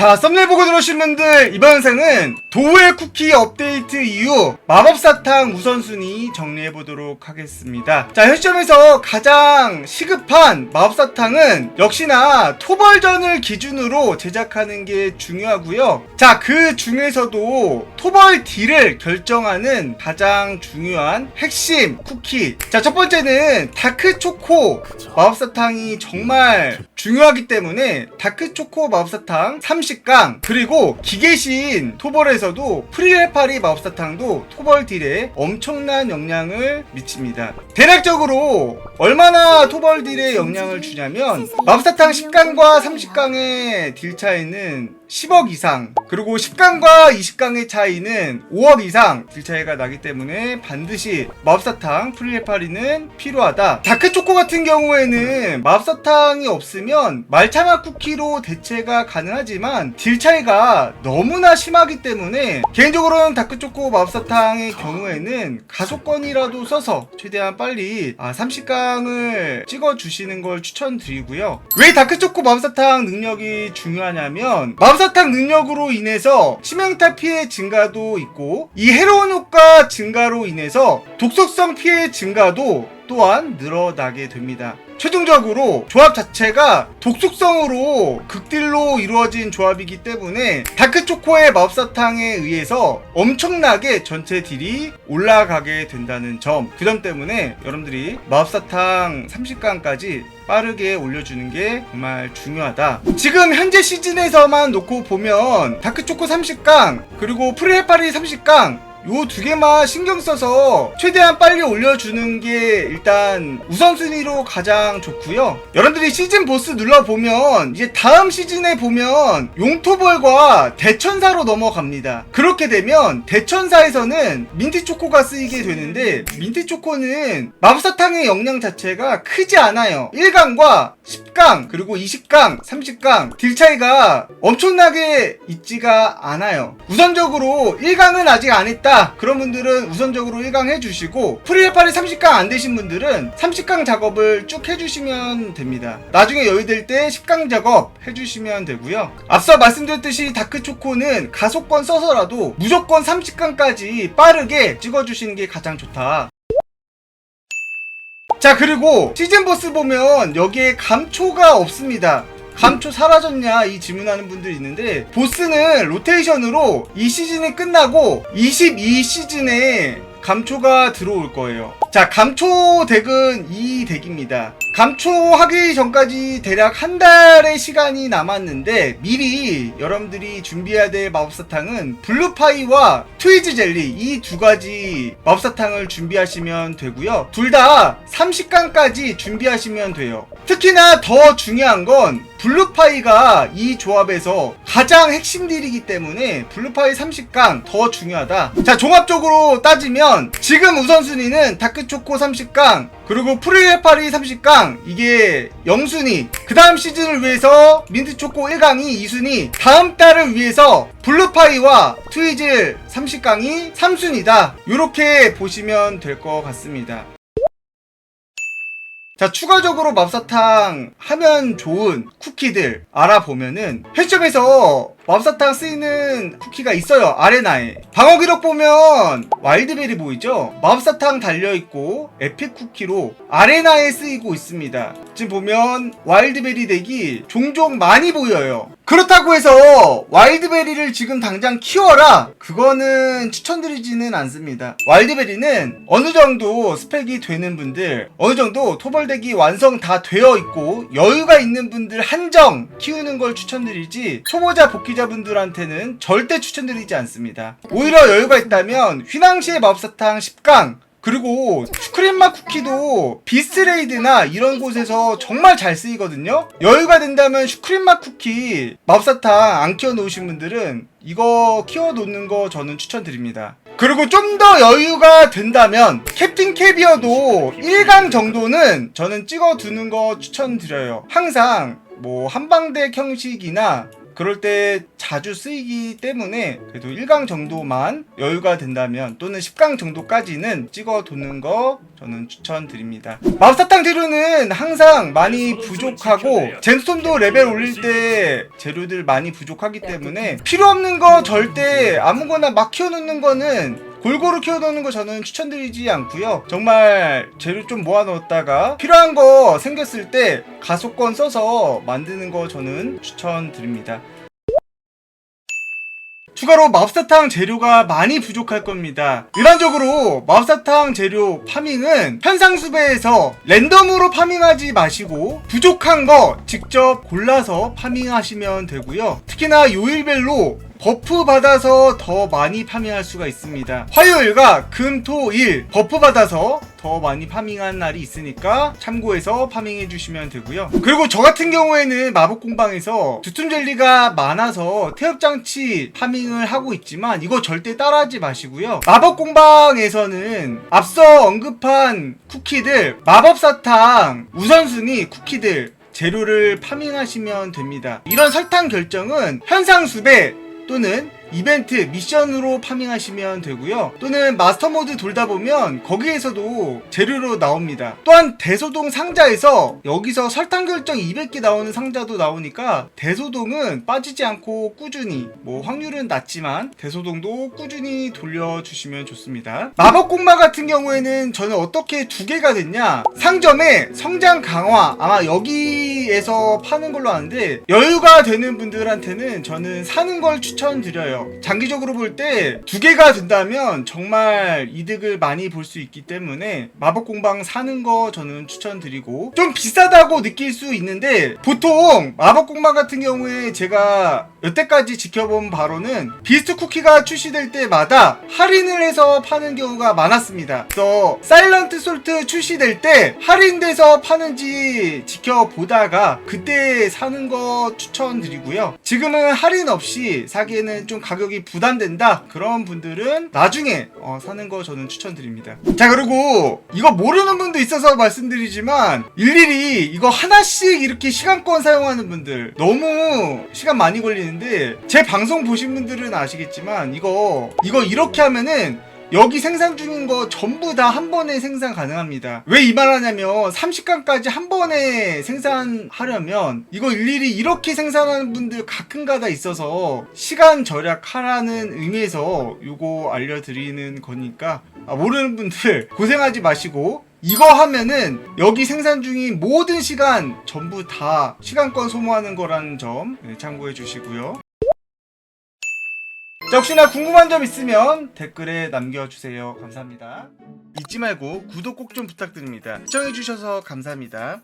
자, 썸네일 보고 들어오신 분들, 이번 영상은 도우의 쿠키 업데이트 이후 마법사탕 우선순위 정리해보도록 하겠습니다. 자, 현 시점에서 가장 시급한 마법사탕은 역시나 토벌전을 기준으로 제작하는 게 중요하고요. 자, 그 중에서도 토벌 딜을 결정하는 가장 중요한 핵심 쿠키. 자, 첫 번째는 다크 초코 마법사탕이 정말 중요하기 때문에 다크 초코 마법사탕 30강 그리고 기계신 토벌에서도 프리레파리 마법사탕도 토벌 딜에 엄청난 영향을 미칩니다. 대략적으로 얼마나 토벌 딜에 영향을 주냐면 마법사탕 10강과 30강의 딜 차이는 10억 이상 그리고 10강과 20강의 차이는 5억 이상 딜 차이가 나기 때문에 반드시 마법사탕 프리레파리는 필요하다. 다크초코 같은 경우에는 마법사탕이 없으면 말차마 쿠키로 대체가 가능하지만 딜 차이가 너무나 심하기 때문에 개인적으로는 다크초코 마법사탕의 경우에는 가속권이라도 써서 최대한 빨리 아, 30강을 찍어주시는 걸 추천드리고요. 왜 다크초코 마법사탕 능력이 중요하냐면 마법 사탕 능력으로 인해서 치명타 피해 증가도 있고 이 해로운 효과 증가로 인해서 독속성 피해 증가도 또한 늘어나게 됩니다. 최종적으로 조합 자체가 독속성으로 극딜로 이루어진 조합이기 때문에 다크초코의 마법사탕에 의해서 엄청나게 전체 딜이 올라가게 된다는 점. 그 점 때문에 여러분들이 마법사탕 30강까지 빠르게 올려주는 게 정말 중요하다. 지금 현재 시즌에서만 놓고 보면 다크초코 30강 그리고 프레파리 30강 요 두 개만 신경 써서 최대한 빨리 올려주는 게 일단 우선순위로 가장 좋고요. 여러분들이 시즌 보스 눌러보면 이제 다음 시즌에 보면 용토벌과 대천사로 넘어갑니다. 그렇게 되면 대천사에서는 민트초코가 쓰이게 되는데 민트초코는 마법사탕의 역량 자체가 크지 않아요. 1강과 10강 그리고 20강 30강 딜 차이가 엄청나게 있지가 않아요. 우선적으로 1강은 아직 안 했다. 그런 분들은 우선적으로 1강 해주시고 프리레파리 30강 안 되신 분들은 30강 작업을 쭉 해주시면 됩니다. 나중에 여유될 때 10강 작업 해주시면 되고요. 앞서 말씀드렸듯이 다크초코는 가속권 써서라도 무조건 30강까지 빠르게 찍어주시는 게 가장 좋다. 자 그리고 시즌 보스 보면 여기에 감초가 없습니다. 감초 사라졌냐 이 질문하는 분들이 있는데 보스는 로테이션으로 이 시즌이 끝나고 22 시즌에 감초가 들어올 거예요. 자 감초 덱은 이 덱입니다. 감초하기 전까지 대략 한 달의 시간이 남았는데 미리 여러분들이 준비해야 될 마법사탕은 블루파이와 트위즈 젤리 이 두 가지 마법사탕을 준비하시면 되고요. 둘 다 30강까지 준비하시면 돼요. 특히나 더 중요한 건 블루파이가 이 조합에서 가장 핵심 딜이기 때문에 블루파이 30강 더 중요하다. 자, 종합적으로 따지면 지금 우선순위는 다크초코 30강, 그리고 프리레파리 30강, 이게 0순위. 그 다음 시즌을 위해서 민트초코 1강이 2순위. 다음 달을 위해서 블루파이와 트위즐 30강이 3순위다. 이렇게 보시면 될 것 같습니다. 자, 추가적으로 맙사탕 하면 좋은 쿠키들 알아보면은 헬점에서 맙사탕 쓰이는 쿠키가 있어요. 아레나에. 방어 기록 보면 와일드베리 보이죠? 맙사탕 달려있고 에픽 쿠키로 아레나에 쓰이고 있습니다. 지금 보면 와일드베리 덱이 종종 많이 보여요. 그렇다고 해서 와일드베리를 지금 당장 키워라. 그거는 추천드리지는 않습니다. 와일드베리는 어느 정도 스펙이 되는 분들 어느 정도 토벌덱이 완성 다 되어 있고 여유가 있는 분들 한정 키우는 걸 추천드리지 초보자 복귀자분들한테는 절대 추천드리지 않습니다. 오히려 여유가 있다면 휘낭시의 마법사탕 10강 그리고 슈크림맛 쿠키도 비스레이드나 이런 곳에서 정말 잘 쓰이거든요. 여유가 된다면 슈크림맛 쿠키 마법사탕 안 키워 놓으신 분들은 이거 키워 놓는 거 저는 추천드립니다. 그리고 좀 더 여유가 된다면 캡틴 캐비어도 1강 정도는 저는 찍어 두는 거 추천드려요. 항상 뭐 한방덱 형식이나 그럴 때 자주 쓰이기 때문에 그래도 1강 정도만 여유가 된다면 또는 10강 정도까지는 찍어 두는 거 저는 추천드립니다. 마법사탕 재료는 항상 많이 부족하고 젠스톤도 레벨 올릴 때 재료들 많이 부족하기 때문에 필요 없는 거 절대 아무거나 막 키워놓는 거는 골고루 키워놓는 거 저는 추천드리지 않고요. 정말 재료 좀 모아놓았다가 필요한 거 생겼을 때 가속권 써서 만드는 거 저는 추천드립니다. 추가로 마법사탕 재료가 많이 부족할 겁니다. 일반적으로 마법사탕 재료 파밍은 현상수배에서 랜덤으로 파밍하지 마시고 부족한 거 직접 골라서 파밍하시면 되고요. 특히나 요일별로 버프 받아서 더 많이 파밍할 수가 있습니다. 화요일과 금, 토, 일 버프 받아서 더 많이 파밍한 날이 있으니까 참고해서 파밍해 주시면 되고요. 그리고 저 같은 경우에는 마법 공방에서 두툼 젤리가 많아서 태엽 장치 파밍을 하고 있지만 이거 절대 따라하지 마시고요. 마법 공방에서는 앞서 언급한 쿠키들 마법 사탕 우선순위 쿠키들 재료를 파밍하시면 됩니다. 이런 설탕 결정은 현상 수배 또는 이벤트 미션으로 파밍하시면 되고요. 또는 마스터 모드 돌다 보면 거기에서도 재료로 나옵니다. 또한 대소동 상자에서 여기서 설탕 결정 200개 나오는 상자도 나오니까 대소동은 빠지지 않고 꾸준히 뭐 확률은 낮지만 대소동도 꾸준히 돌려주시면 좋습니다. 마법 공마 같은 경우에는 저는 어떻게 두 개가 됐냐? 상점에 성장 강화 아마 여기에서 파는 걸로 아는데 여유가 되는 분들한테는 저는 사는 걸 추천드려요. 장기적으로 볼 때 두 개가 된다면 정말 이득을 많이 볼 수 있기 때문에 마법 공방 사는 거 저는 추천드리고 좀 비싸다고 느낄 수 있는데 보통 마법 공방 같은 경우에 제가 여태까지 지켜본 바로는 비스트 쿠키가 출시될 때마다 할인을 해서 파는 경우가 많았습니다. 그래서 사일런트 솔트 출시될 때 할인돼서 파는지 지켜보다가 그때 사는 거 추천드리고요. 지금은 할인 없이 사기에는 좀 가격이 부담된다. 그런 분들은 나중에 어, 사는 거 저는 추천드립니다. 자 그리고 이거 모르는 분도 있어서 말씀드리지만 일일이 이거 하나씩 이렇게 시간권 사용하는 분들 너무 시간 많이 걸리는데 제 방송 보신 분들은 아시겠지만 이거 이거 이렇게 하면은 여기 생산 중인 거 전부 다 한 번에 생산 가능합니다. 왜 이 말 하냐면 30강까지 한 번에 생산하려면 이거 일일이 이렇게 생산하는 분들 가끔가다 있어서 시간 절약하라는 의미에서 이거 알려드리는 거니까 아, 모르는 분들 고생하지 마시고 이거 하면은 여기 생산 중인 모든 시간 전부 다 시간권 소모하는 거라는 점 네, 참고해 주시고요. 자, 혹시나 궁금한 점 있으면 댓글에 남겨주세요. 감사합니다. 잊지 말고 구독 꼭 좀 부탁드립니다. 시청해주셔서 감사합니다.